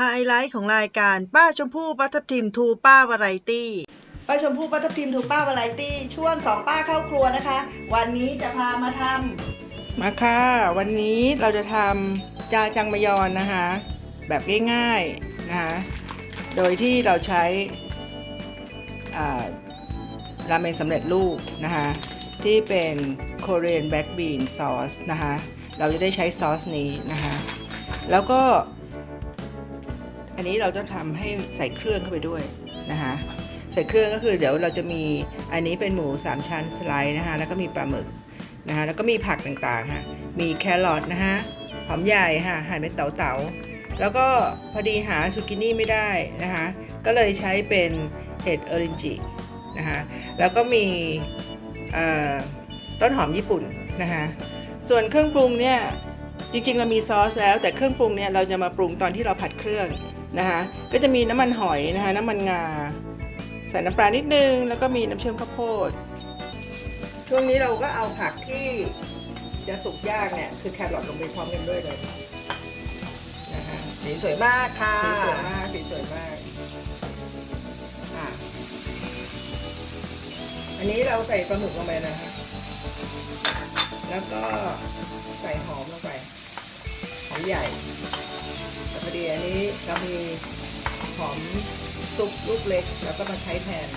ไฮไลท์ของรายการป้าชมพู่ปัททิมทูป้าวาไรตี้ป้าชมพู่ปัททิมทูป้าวาไรตี้ช่วงสองป้าเข้าครัวนะคะ วันนี้จะพามาทมาค่ะ วันนี้เราจะทำจาจังมยอนนะคะ แบบง่ายๆนะคะโดยที่เราใช้อ่าราเมนสำเร็จรูปนะคะที่เป็น Korean black bean sauce นะคะเราจะได้ใช้ซอสนี้นะคะแล้วก็ อันนี้เราจะทำให้ใส่เครื่องเข้าไปด้วยนะคะใส่เครื่องก็คือเดี๋ยวเราจะมีอันนี้เป็นหมู 3 ชั้นสไลด์นะคะแล้วก็มีปลาหมึกนะคะแล้วก็มีผักต่างๆค่ะมีแครอทนะคะหอมใหญ่ค่ะหั่นเป็นเต๋าๆแล้วก็พอดีหาซูกินี่ไม่ได้นะคะก็เลยใช้เป็นเห็ดเอรินจินะคะแล้วก็มีต้นหอมญี่ปุ่นนะคะส่วนเครื่องปรุงเนี่ยจริงๆเรามีซอสแล้วแต่เครื่องปรุงเนี่ยเราจะมาปรุงตอนที่เราผัดเครื่อง นะคะก็จะมีน้ำมันหอยนะคะน้ำมันงา ใส่น้ำปลานิดนึง แล้วก็มีน้ำเชื่อมข้าวโพด ช่วงนี้เราก็เอาผักที่จะสุกยากเนี่ยคือแครอทลงไปพร้อมกันด้วยเลยนะคะำสีสวยมากค่ะสีสวยมากสีสวยมากอะอันนี้เราใส่ปลาหมึกลงไปนะคะ แล้วก็ใส่หอมลงไปหอมใหญ่แต่พ อดีอันนี้เรามีหอมซุปลูกเล็ก แล้วก็มาใช้แทน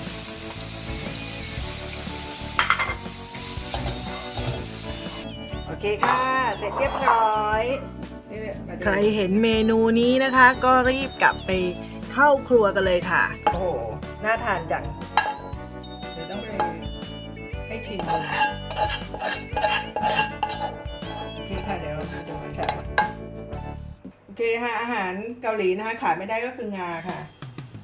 โอเคค่ะ เสร็จเรียบร้อยนี่เนี่ยมาดูใครเห็นเมนูนี้นะคะ ก็รีบกลับไปเข้าครัวกันเลยค่ะ โอ้โห น่าทานจัง เดี๋ยวต้องไปให้ชิมดูโอเคค่ะ เดี๋ยวเรามาดูกันค่ะโอ เคค่ะอาหารเกาหลีนะคะขาดไม่ได้ก็คืองาค่ะ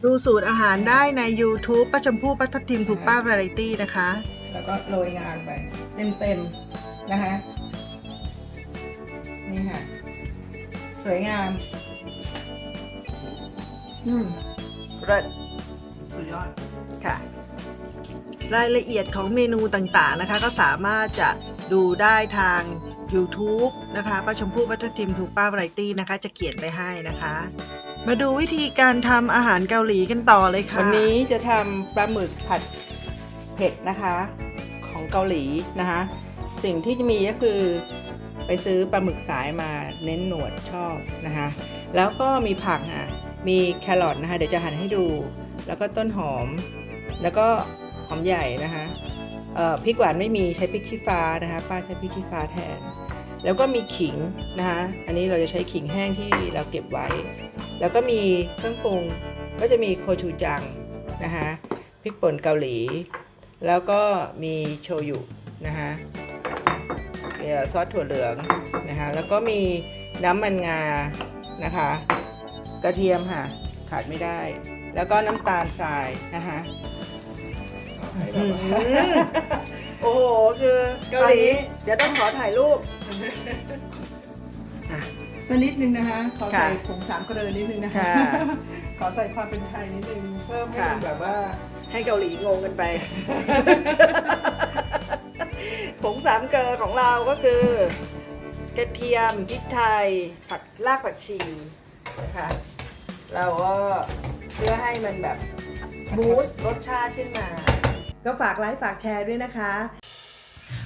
ดูสูตรอาหารได้ใน YouTube ป้าชมพู่ปัททิมทูป้าวาไรตี้นะคะ แล้วก็โรยงานไป เต็มๆนะคะ นี่ค่ะ สวยงาม อืมเลิศสุดยอดค่ะ รายละเอียดของเมนูต่างๆนะคะ ก็สามารถจะดูได้ทาง YouTube นะคะป้าชมพู่วัฒนทิมถูกป้าไรตี้นะคะ จะเขียนไปให้นะคะ มาดูวิธีการทำอาหารเกาหลีกันต่อเลยค่ะ วันนี้จะทำปลาหมึกผัดเผ็ดนะคะของเกาหลีนะคะ สิ่งที่จะมีก็คือไปซื้อปลาหมึกสายมาเน้นหนวดชอบนะคะ แล้วก็มีผักค่ะมีแครอทนะคะ เดี๋ยวจะหั่นให้ดู แล้วก็ต้นหอม แล้วก็หอมใหญ่นะคะ พริกหวานไม่มีใช้พริกชี้ฟ้านะคะป้าใช้พริกชี้ฟ้าแทน แล้วก็มีขิงนะคะอันนี้เราจะใช้ขิงแห้งที่เราเก็บไว้ แล้วก็มีเครื่องปรุงก็จะมีโคชูจังนะคะพริกป่นเกาหลี แล้วก็มีโชยุนะคะเอ่อซอสถั่วเหลืองนะคะแล้วก็มีน้ำมันงานะคะ กระเทียมค่ะขาดไม่ได้ แล้วก็น้ำตาลทรายนะคะ ให้แบบว่าโอ้โหคือเกาหลี ตอนนี้เดี๋ยวต้องขอถ่ายรูป สักนิดนึงนะคะ ขอใส่ค่ะผงสามเกลือนิดนึงนะคะ ค่ะขอใส่ความเป็นไทยนิดนึง เพิ่มให้ค่ะมันแบบว่า ให้เกาหลีงงกันไป ผงสามเกลอของเราก็คือกระเทียมพริกไทย ผักรากผักชีนะคะเราก็เพื่อให้มันแบบบูสต์รสชาติขึ้นมา ก็ฝากไลค์ฝากแชร์ด้วยนะคะ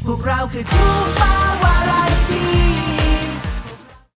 พวกเราคือทูปาวาไรตี้